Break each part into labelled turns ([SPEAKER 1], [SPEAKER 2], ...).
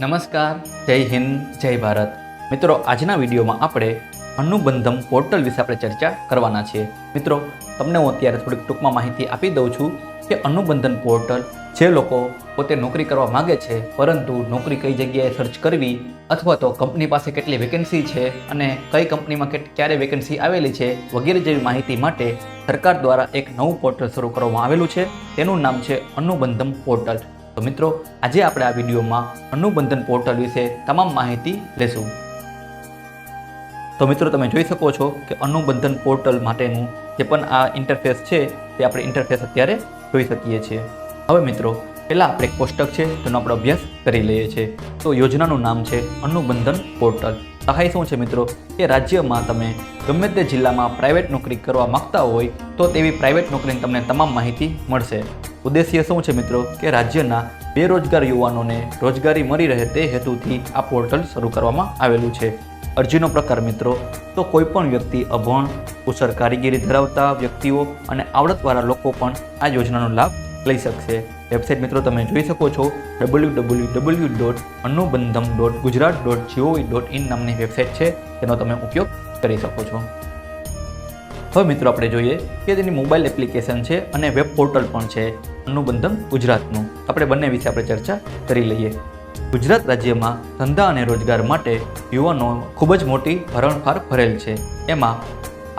[SPEAKER 1] નમસ્કાર, જય હિન્દ, જય ભારત. મિત્રો, આજના વિડીયોમાં આપણે અનુબંધમ પોર્ટલ વિશે આપણે ચર્ચા કરવાના છીએ. મિત્રો, તમને હું અત્યારે થોડીક ટૂંકમાં માહિતી આપી દઉં છું કે અનુબંધન પોર્ટલ જે લોકો પોતે નોકરી કરવા માગે છે, પરંતુ નોકરી કઈ જગ્યાએ સર્ચ કરવી અથવા તો કંપની પાસે કેટલી વેકેન્સી છે અને કઈ કંપનીમાં કે, ક્યારે વેકેન્સી આવેલી છે વગેરે જેવી માહિતી માટે સરકાર દ્વારા એક નવું પોર્ટલ શરૂ કરવામાં આવેલું છે. તેનું નામ છે અનુબંધમ પોર્ટલ. તો મિત્રો, આજે આપણે આ વિડીયોમાં અનુબંધન પોર્ટલ વિશે તમામ માહિતી લેશું. તો મિત્રો, તમે જોઈ શકો છો કે અનુબંધન પોર્ટલ માટેનું જે પણ આ ઇન્ટરફેસ છે, તે આપણે ઇન્ટરફેસ અત્યારે જોઈ શકીએ છીએ. હવે મિત્રો, પહેલાં આપણે એક કોષ્ટક છે, તેનો આપણે અભ્યાસ કરી લઈએ છીએ. તો યોજનાનું નામ છે અનુબંધન પોર્ટલ. સહાય શું છે મિત્રો? કે રાજ્યમાં તમે ગમે તે જિલ્લામાં પ્રાઇવેટ નોકરી કરવા માંગતા હોય, તો તેવી પ્રાઇવેટ નોકરીની તમને તમામ માહિતી મળશે. ઉદ્દેશ્ય શું છે મિત્રો? કે રાજ્યના બેરોજગાર યુવાનોને રોજગારી મળી રહે તે હેતુથી આ પોર્ટલ શરૂ કરવામાં આવેલું છે. અરજીનો પ્રકાર મિત્રો, તો કોઈપણ વ્યક્તિ અભણ, કુશળ કારીગીરી ધરાવતા વ્યક્તિઓ અને આવડતવાળા લોકો પણ આ યોજનાનો લાભ લઈ શકશે. વેબસાઇટ મિત્રો, તમે જોઈ શકો છો W W W dot Anubandham dot Gujarat dot G O V dot in નામની વેબસાઇટ છે. તેનો તમે ઉપયોગ કરી શકો છો. હવે મિત્રો, આપણે જોઈએ કે તેની મોબાઈલ એપ્લિકેશન છે અને વેબ પોર્ટલ પણ છે, અનુબંધમ ગુજરાતનું. આપણે બંને વિશે આપણે ચર્ચા કરી લઈએ. ગુજરાત રાજ્યમાં ધંધા અને રોજગાર માટે યુવાનો ખૂબ જ મોટી હરણફાર ભરેલ છે. એમાં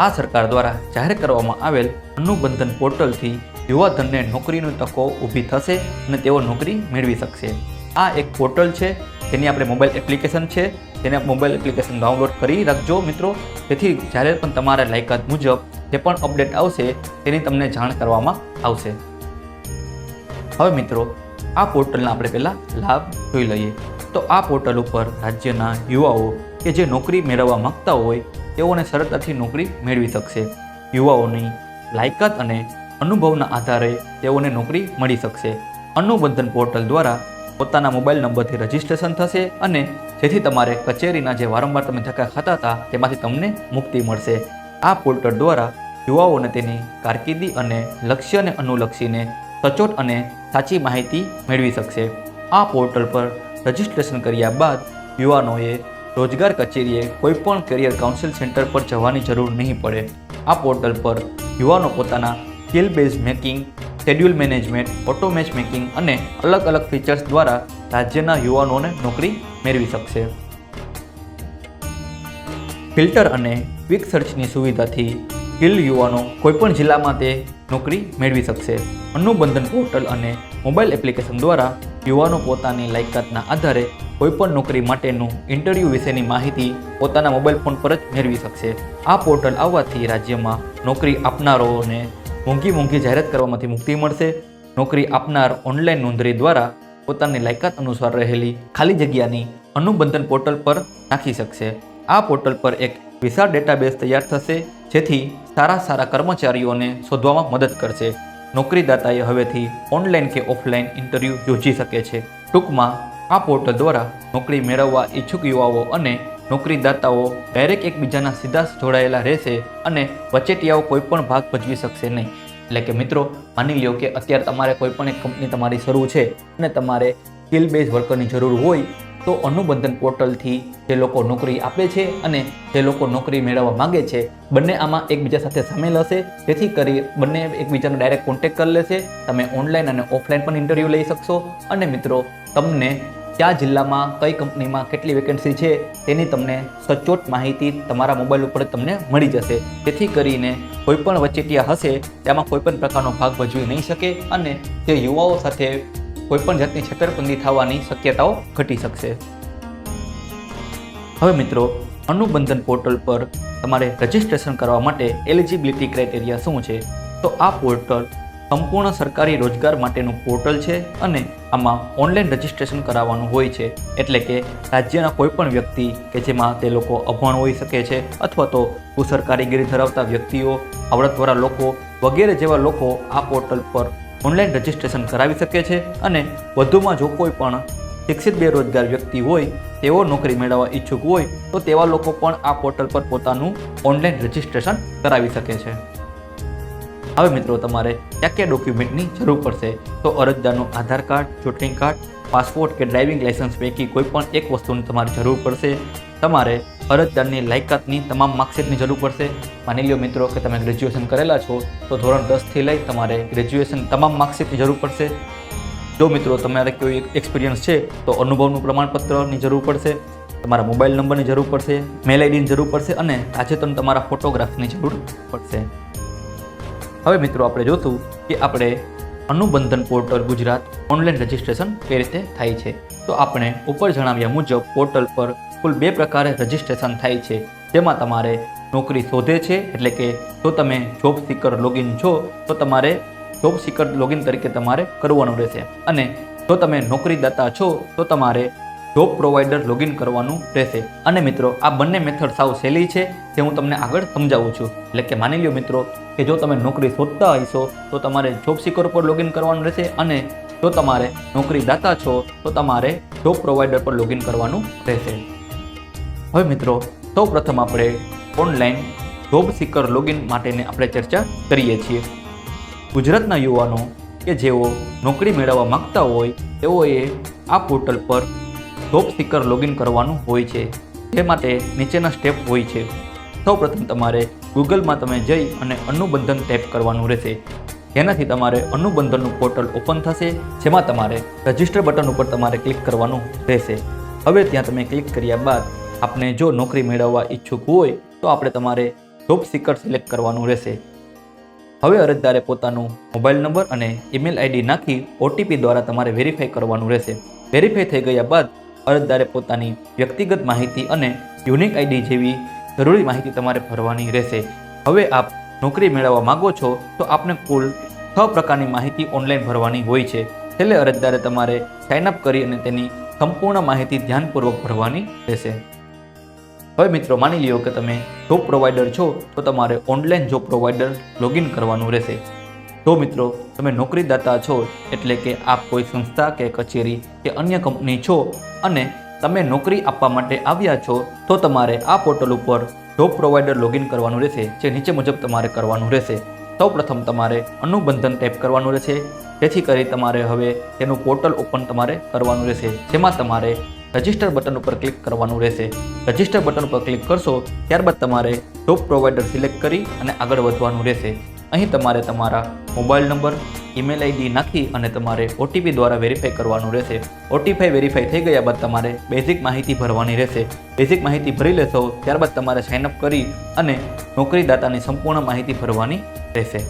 [SPEAKER 1] આ સરકાર દ્વારા જાહેર કરવામાં આવેલ અનુબંધન પોર્ટલથી યુવાધનને નોકરીની તકો ઊભી થશે અને તેઓ નોકરી મેળવી શકશે. આ એક પોર્ટલ છે, તેની આપણે મોબાઈલ એપ્લિકેશન છે, તેને મોબાઈલ એપ્લિકેશન ડાઉનલોડ કરી રાખજો મિત્રો. જેથી જ્યારે પણ તમારા લાયકાત મુજબ જે પણ અપડેટ આવશે, તેની તમને જાણ કરવામાં આવશે. હવે મિત્રો, આ પોર્ટલના આપણે પહેલાં લાભ જોઈ લઈએ. તો આ પોર્ટલ ઉપર રાજ્યના યુવાઓ કે જે નોકરી મેળવવા માંગતા હોય, તેઓને સરળતાથી નોકરી મેળવી શકશે. યુવાઓની લાયકાત અને અનુભવના આધારે તેઓને નોકરી મળી શકશે. અનુબંધન પોર્ટલ દ્વારા પોતાના મોબાઈલ નંબરથી રજિસ્ટ્રેશન થશે અને જેથી તમારે કચેરીના જે વારંવાર તમે ધક્કા ખાતા હતા તેમાંથી તમને મુક્તિ મળશે. આ પોર્ટલ દ્વારા યુવાઓને તેની કારકિર્દી અને લક્ષ્યને અનુલક્ષીને સચોટ અને સાચી માહિતી મેળવી શકશે. આ પોર્ટલ પર રજિસ્ટ્રેશન કર્યા બાદ યુવાનોએ રોજગાર કચેરીએ કોઈપણ કરિયર કાઉન્સિલ સેન્ટર પર જવાની જરૂર નહીં પડે. આ પોર્ટલ પર યુવાનો પોતાના skill base making, schedule management, auto match making અને અલગ અલગ ફીચર્સ દ્વારા રાજ્યના યુવાનોને નોકરી મેળવી શકશે. ફિલ્ટર અને ક્વિક સર્ચની સુવિધાથી સ્કિલ યુવાનો કોઈપણ જિલ્લામાં તે નોકરી મેળવી શકશે. અનુબંધન પોર્ટલ અને મોબાઈલ એપ્લિકેશન દ્વારા યુવાનો પોતાની લાયકાતના આધારે કોઈપણ નોકરી માટેનું ઇન્ટરવ્યૂ વિશેની માહિતી પોતાના મોબાઈલ ફોન પર જ મેળવી શકશે. આ પોર્ટલ આવવાથી રાજ્યમાં નોકરી આપનારાઓને મોંઘી મોંઘી જાહેરાત કરવામાંથી મુક્તિ મળશે. નોકરી આપનાર ઓનલાઈન નોંધણી દ્વારા પોતાની લાયકાત અનુસાર રહેલી ખાલી જગ્યાની અનુબંધન પોર્ટલ પર નાખી શકશે. આ પોર્ટલ પર એક વિશાળ ડેટાબેઝ તૈયાર થશે, જેથી સારા સારા કર્મચારીઓને શોધવામાં મદદ કરશે. નોકરીદાતાએ હવેથી ઓનલાઈન કે ઓફલાઈન ઇન્ટરવ્યૂ યોજી શકે છે. ટૂંકમાં, આ પોર્ટલ દ્વારા નોકરી મેળવવા ઈચ્છુક યુવાઓ અને નોકરીદાતાઓ ડાયરેક્ટ એકબીજાના સીધા જોડાયેલા રહેશે અને વચેટિયાઓ કોઈ પણ ભાગ ભજવી શકશે નહીં. એટલે કે મિત્રો, માની લ્યો કે અત્યારે તમારે કોઈ પણ એક કંપની તમારી શરૂ છે અને તમારે સ્કિલ બેઝ વર્કરની જરૂર હોય, તો અનુબંધન પોર્ટલથી જે લોકો નોકરી આપે છે અને જે લોકો નોકરી મેળવવા માગે છે, બંને આમાં એકબીજા સાથે સામેલ હશે. જેથી કરી બંને એકબીજાનો ડાયરેક્ટ કોન્ટેક્ટ કરી લેશે. તમે ઓનલાઈન અને ઓફલાઈન પણ ઇન્ટરવ્યૂ લઈ શકશો. અને મિત્રો, તમને કયા જિલ્લામાં કઈ કંપનીમાં કેટલી વેકેન્સી છે તેની તમને સચોટ માહિતી તમારા મોબાઈલ ઉપર તમને મળી જશે. જેથી કરીને કોઈ પણ વચેટિયા હશે, તેમાં કોઈ પણ પ્રકારનો ભાગ ભજવી નહીં શકે અને તે યુવાઓ સાથે કોઈપણ જાતની છેતરપિંડી થવાની શક્યતાઓ ઘટી શકશે. હવે મિત્રો, અનુબંધન પોર્ટલ પર તમારે રજિસ્ટ્રેશન કરવા માટે એલિજિબિલિટી ક્રાઇટેરિયા શું છે? તો આ પોર્ટલ સંપૂર્ણ સરકારી રોજગાર માટેનું પોર્ટલ છે અને આમાં ઓનલાઈન રજિસ્ટ્રેશન કરાવવાનું હોય છે. એટલે કે રાજ્યના કોઈપણ વ્યક્તિ કે જેમાં તે લોકો અભણ હોઈ શકે છે અથવા તો કુશળ કારીગરી ધરાવતા વ્યક્તિઓ આવડતવાળા લોકો વગેરે જેવા લોકો આ પોર્ટલ પર ઓનલાઈન રજિસ્ટ્રેશન કરાવી શકે છે અને વધુમાં જો કોઈ પણ શિક્ષિત બેરોજગાર વ્યક્તિ હોય, તેઓ નોકરી મેળવવા ઈચ્છુક હોય, તો તેવા લોકો પણ આ પોર્ટલ પર પોતાનું ઓનલાઈન રજિસ્ટ્રેશન કરાવી શકે છે. હવે મિત્રો તમારે કયા કયા ડોક્યુમેન્ટની જરૂર પડશે? તો અરજદારનું આધાર કાર્ડ ચૂંટણી કાર્ડ પાસપોર્ટ કે ડ્રાઇવિંગ લાયસન્સ પૈકી કોઈ પણ એક વસ્તુની તમારે જરૂર પડશે. તમારે અરજદારની લાયકાતની તમામ માર્કશીટની જરૂર પડશે. માની લ્યો મિત્રો કે તમે ગ્રેજ્યુએશન કરેલા છો, તો ધોરણ દસથી લઈ તમારે ગ્રેજ્યુએશન તમામ માર્કશીટની જરૂર પડશે. જો મિત્રો તમારે કોઈ એક્સપિરિયન્સ છે, તો અનુભવનું પ્રમાણપત્રની જરૂર પડશે. તમારા મોબાઈલ નંબરની જરૂર પડશે મેલ આઈડીની જરૂર પડશે અને તાજેતર તમારા ફોટોગ્રાફની જરૂર પડશે. હવે મિત્રો આપણે જોશું કે આપણે Anubandhan portal Gujarat online registration કઈ રીતે થાય છે. તો આપણે ઉપર જણાવ્યા મુજબ પોર્ટલ પર કુલ બે પ્રકારે રજિસ્ટ્રેશન થાય છે. તેમાં તમારે નોકરી શોધે છે, એટલે કે જો તમે જોબ સિકર લોગિન છો, તો તમારે જોબ સિકર લોગિન તરીકે તમારે કરવાનું રહેશે. અને જો તમે નોકરીદાતા છો, તો તમારે જોબ પ્રોવાઈડર લોગિન કરવાનું રહેશે. અને મિત્રો, આ બંને મેથડ સાવ સહેલી છે તે હું તમને આગળ સમજાવું છું. એટલે કે માની લ્યો મિત્રો, કે જો તમે નોકરી શોધતા હશો, તો તમારે જોબ સિકર પર લોગિન કરવાનું રહેશે અને જો તમારે નોકરીદાતા છો, તો તમારે જોબ પ્રોવાઈડર પર લોગિન કરવાનું રહેશે. હવે મિત્રો સૌ પ્રથમ આપણે ઓનલાઈન જોબ સિકર લોગિન માટેની આપણે ચર્ચા કરીએ છીએ. ગુજરાતના યુવાનો કે જેઓ નોકરી મેળવવા માંગતા હોય, તેઓએ આ પોર્ટલ પર જોબ સિકર લોગિન કરવાનું હોય છે, જે માટે નીચેના સ્ટેપ હોય છે. સૌપ્રથમ તમારે ગૂગલમાં તમે જઈ અને અનુબંધન ટેપ કરવાનું રહેશે. જેનાથી તમારે અનુબંધનનું પોર્ટલ ઓપન થશે, જેમાં તમારે રજિસ્ટર બટન ઉપર તમારે ક્લિક કરવાનું રહેશે. હવે ત્યાં તમે ક્લિક કર્યા બાદ આપને જો નોકરી મેળવવા ઈચ્છુક હોય, તો આપણે તમારે જોબ સિકર સિલેક્ટ કરવાનું રહેશે. હવે અરજદારે પોતાનું મોબાઈલ નંબર અને ઈમેલ આઈડી નાખી ઓટીપી દ્વારા તમારે વેરીફાઈ કરવાનું રહેશે. વેરીફાઈ થઈ ગયા બાદ અરજદારે પોતાની વ્યક્તિગત માહિતી અને યુનિક આઈડી જેવી જરૂરી માહિતી તમારે ભરવાની રહેશે. હવે આપ નોકરી મેળવવા માગો છો, તો આપને કુલ છ પ્રકારની માહિતી ઓનલાઈન ભરવાની હોય છે. છેલ્લે અરજદારે તમારે સાઇન અપ કરી અને તેની સંપૂર્ણ માહિતી ધ્યાનપૂર્વક ભરવાની રહેશે. હવે મિત્રો, માની લ્યો કે તમે જોબ પ્રોવાઈડર છો, તો તમારે ઓનલાઈન જોબ પ્રોવાઈડર લોગિન કરવાનું રહેશે. તો મિત્રો, તમે નોકરીદાતા છો, એટલે કે આપ કોઈ સંસ્થા કે કચેરી કે અન્ય કંપની છો અને તમે નોકરી આપવા માટે આવ્યા છો, તો તમારે આ પોર્ટલ ઉપર જોબ પ્રોવાઈડર લોગિન કરવાનું રહેશે, જે નીચે મુજબ તમારે કરવાનું રહેશે. સૌપ્રથમ તમારે અનુબંધન ટેપ કરવાનું રહેશે, જેથી કરી તમારે હવે તેનું પોર્ટલ ઓપન તમારે કરવાનું રહેશે, જેમાં તમારે રજિસ્ટર બટન ઉપર ક્લિક કરવાનું રહેશે. રજિસ્ટર બટન ઉપર ક્લિક કરશો, ત્યારબાદ તમારે જોબ પ્રોવાઈડર સિલેક્ટ કરી અને આગળ વધવાનું રહેશે. અહીં તમારે તમારા મોબાઈલ નંબર, ઈમેલ આઈડી નાખી અને તમારે ઓટીપી દ્વારા વેરીફાઈ કરવાનું રહેશે. ઓટીપી વેરીફાઈ થઈ ગયા બાદ તમારે બેઝિક માહિતી ભરવાની રહેશે. બેઝિક માહિતી ભરી લેશો, ત્યારબાદ તમારે સાઇનઅપ કરી અને નોકરીદાતાની સંપૂર્ણ માહિતી ભરવાની રહેશે.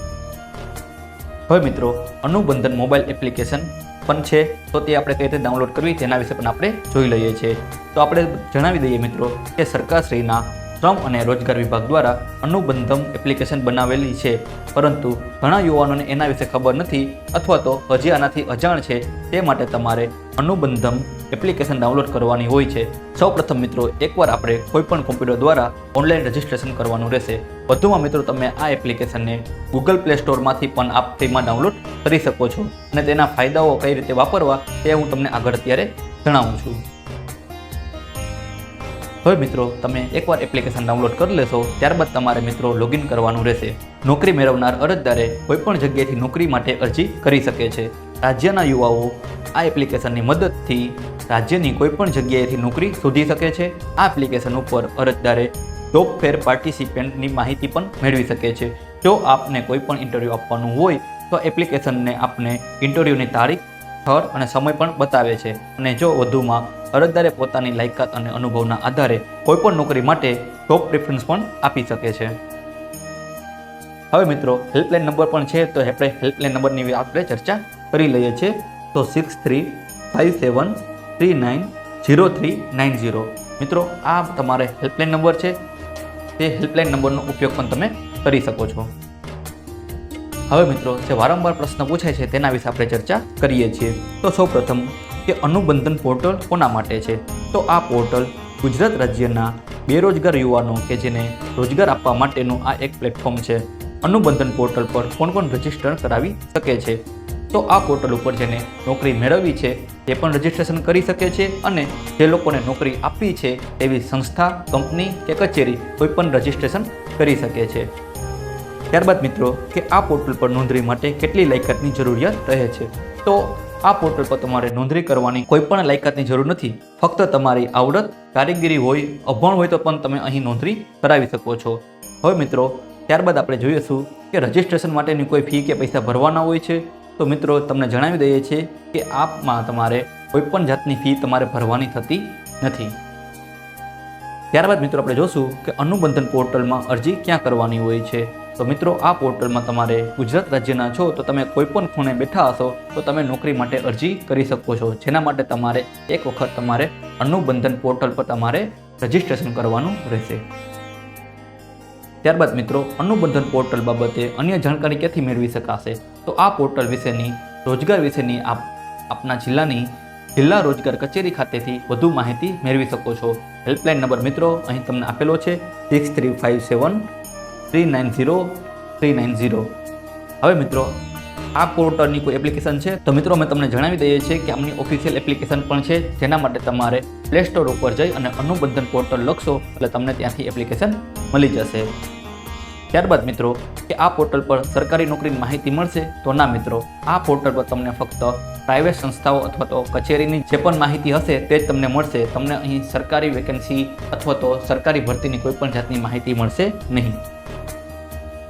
[SPEAKER 1] હવે મિત્રો, અનુબંધન મોબાઈલ એપ્લિકેશન પણ છે, તો તે આપણે કઈ રીતે ડાઉનલોડ કરવી તેના વિશે પણ આપણે જોઈ લઈએ છીએ. તો આપણે જણાવી દઈએ મિત્રો કે સરકારશ્રીના શ્રમ અને રોજગાર વિભાગ દ્વારા અનુબંધમ એપ્લિકેશન બનાવેલી છે. પરંતુ ઘણા યુવાનોને એના વિશે ખબર નથી અથવા તો હજી આનાથી અજાણ છે. તે માટે તમારે અનુબંધમ એપ્લિકેશન ડાઉનલોડ કરવાની હોય છે. સૌપ્રથમ મિત્રો, એકવાર આપણે કોઈપણ કોમ્પ્યુટર દ્વારા ઓનલાઈન રજિસ્ટ્રેશન કરવાનું રહેશે. વધુમાં મિત્રો, તમે આ એપ્લિકેશનને ગૂગલ પ્લે સ્ટોરમાંથી પણ આપ તેમાં ડાઉનલોડ કરી શકો છો. અને તેના ફાયદાઓ કઈ રીતે વાપરવા, તે હું તમને આગળ અત્યારે જણાવું છું. હવે મિત્રો, તમે એકવાર એપ્લિકેશન ડાઉનલોડ કરી લેશો, ત્યારબાદ તમારે મિત્રો લોગિન કરવાનું રહેશે. નોકરી મેળવનાર અરજદારે કોઈપણ જગ્યાએથી નોકરી માટે અરજી કરી શકે છે. રાજ્યના યુવાઓ આ એપ્લિકેશનની મદદથી રાજ્યની કોઈપણ જગ્યાએથી નોકરી શોધી શકે છે. આ એપ્લિકેશન ઉપર અરજદારે જોબ ફેર પાર્ટિસિપેન્ટની માહિતી પણ મેળવી શકે છે. જો આપને કોઈ પણ ઇન્ટરવ્યૂ આપવાનું હોય, તો એપ્લિકેશનને આપને ઇન્ટરવ્યૂની તારીખ, સ્થળ અને સમય પણ બતાવે છે. અને જો વધુમાં અરજદારે પોતાની લાયકાત અને અનુભવના આધારે કોઈપણ નોકરી માટે જોબ પ્રેફરન્સ પણ આપી શકે છે. હવે મિત્રો હેલ્પલાઇન નંબર પણ છે, તો આપણે હેલ્પલાઇન નંબરની આપણે ચર્ચા કરી લઈએ છીએ. તો six three five seven three nine zero three nine zero મિત્રો, આ તમારે હેલ્પલાઇન નંબર છે. તે હેલ્પલાઇન નંબરનો ઉપયોગ પણ તમે કરી શકો છો. હવે મિત્રો, જે વારંવાર પ્રશ્ન પૂછાય છે, તેના વિશે આપણે ચર્ચા કરીએ છીએ. તો સૌપ્રથમ કે અનુબંધન પોર્ટલ કોના માટે છે? તો આ પોર્ટલ ગુજરાત રાજ્યના બેરોજગાર યુવાનો કે જેને રોજગાર આપવા માટેનું આ એક પ્લેટફોર્મ છે. અનુબંધન પોર્ટલ પર કોણ કોણ રજિસ્ટર કરાવી શકે છે? તો આ પોર્ટલ ઉપર જેને નોકરી મેળવવી છે, તે પણ રજીસ્ટ્રેશન કરી શકે છે અને જે લોકોને નોકરી આપવી છે, તેવી સંસ્થા, કંપની કે કચેરી કોઈ પણ રજીસ્ટ્રેશન કરી શકે છે. ત્યારબાદ મિત્રો, કે આ પોર્ટલ પર નોંધણી માટે કેટલી લાયકાતની જરૂરિયાત રહે છે? તો આ પોર્ટલ પર તમારે નોંધણી કરવાની કોઈ પણ લાયકાતની જરૂર નથી. ફક્ત તમારી આવડત, કારીગીરી હોય, અભણ હોય તો પણ તમે અહીં નોંધણી કરાવી શકો છો. હવે મિત્રો, ત્યારબાદ આપણે જોઈશું કે રજિસ્ટ્રેશન માટેની કોઈ ફી કે પૈસા ભરવાના હોય છે. તો મિત્રો, તમને જણાવી દઈએ છીએ કે આપમાં તમારે કોઈ પણ જાતની ફી તમારે ભરવાની થતી નથી. ત્યારબાદ મિત્રો, આપણે જોશું કે અનુબંધન પોર્ટલમાં અરજી ક્યાં કરવાની હોય છે. તો મિત્રો, આ પોર્ટલમાં તમારે ગુજરાત રાજ્યના છો, તો તમે કોઈ પણ ખૂણે બેઠા હશો, તો તમે નોકરી માટે અરજી કરી શકો છો. જેના માટે તમારે એક વખત તમારે અનુબંધન પોર્ટલ પર તમારે રજિસ્ટ્રેશન કરવાનું રહેશે. ત્યારબાદ મિત્રો અનુબંધન પોર્ટલ બાબતે અન્ય જાણકારી ક્યાંથી મેળવી શકાશે? તો આ પોર્ટલ વિશેની રોજગાર વિશેની આપ, આપના જિલ્લાની જિલ્લા રોજગાર કચેરી ખાતેથી વધુ માહિતી મેળવી શકો છો. હેલ્પલાઇન નંબર મિત્રો, અહીં તમને આપેલો છે six three five seven three nine zero three nine zero હવે મિત્રો, આ પોર્ટલની કોઈ એપ્લિકેશન છે? તો મિત્રો, અમે તમને જણાવી દઈએ છીએ કે આમની ઓફિશિયલ એપ્લિકેશન પણ છે, જેના માટે તમારે પ્લે સ્ટોર ઉપર જઈ અને અનુબંધન પોર્ટલ લખશો, એટલે તમને ત્યાંથી એપ્લિકેશન મળી જશે. ત્યારબાદ મિત્રો, કે આ પોર્ટલ પર સરકારી નોકરીની માહિતી મળશે, તો ના મિત્રો, આ પોર્ટલ પર તમને ફક્ત પ્રાઇવેટ સંસ્થાઓ અથવા તો કચેરીની જે પણ માહિતી હશે, તે જ તમને મળશે. તમને અહીં સરકારી વેકેન્સી અથવા તો સરકારી ભરતીની કોઈ પણ જાતની માહિતી મળશે નહીં.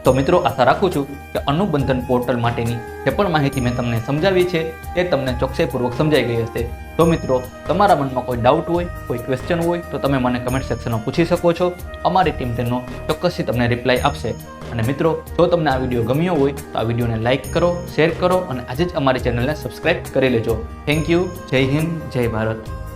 [SPEAKER 1] તો મિત્રો આશા રાખું છું કે અનુબંધન પોર્ટલ માટેની જે પણ માહિતી મેં તમને સમજાવી છે, એ તમને ચોકસાઈપૂર્વક સમજાઈ ગઈ હશે. તો મિત્રો, તમારા મનમાં કોઈ ડાઉટ હોય, કોઈ ક્વેશ્ચન હોય, તો તમે મને કમેન્ટ સેક્શનમાં પૂછી શકો છો. અમારી ટીમ તેનો ચોક્કસથી તમને રિપ્લાય આપશે. અને મિત્રો, જો તમને આ વીડિયો ગમ્યો હોય, તો આ વિડીયોને લાઇક કરો શેર કરો, અને આજે જ અમારી ચેનલને સબસ્ક્રાઇબ કરી લેજો. થેન્ક યુ જય હિન્દ, જય ભારત.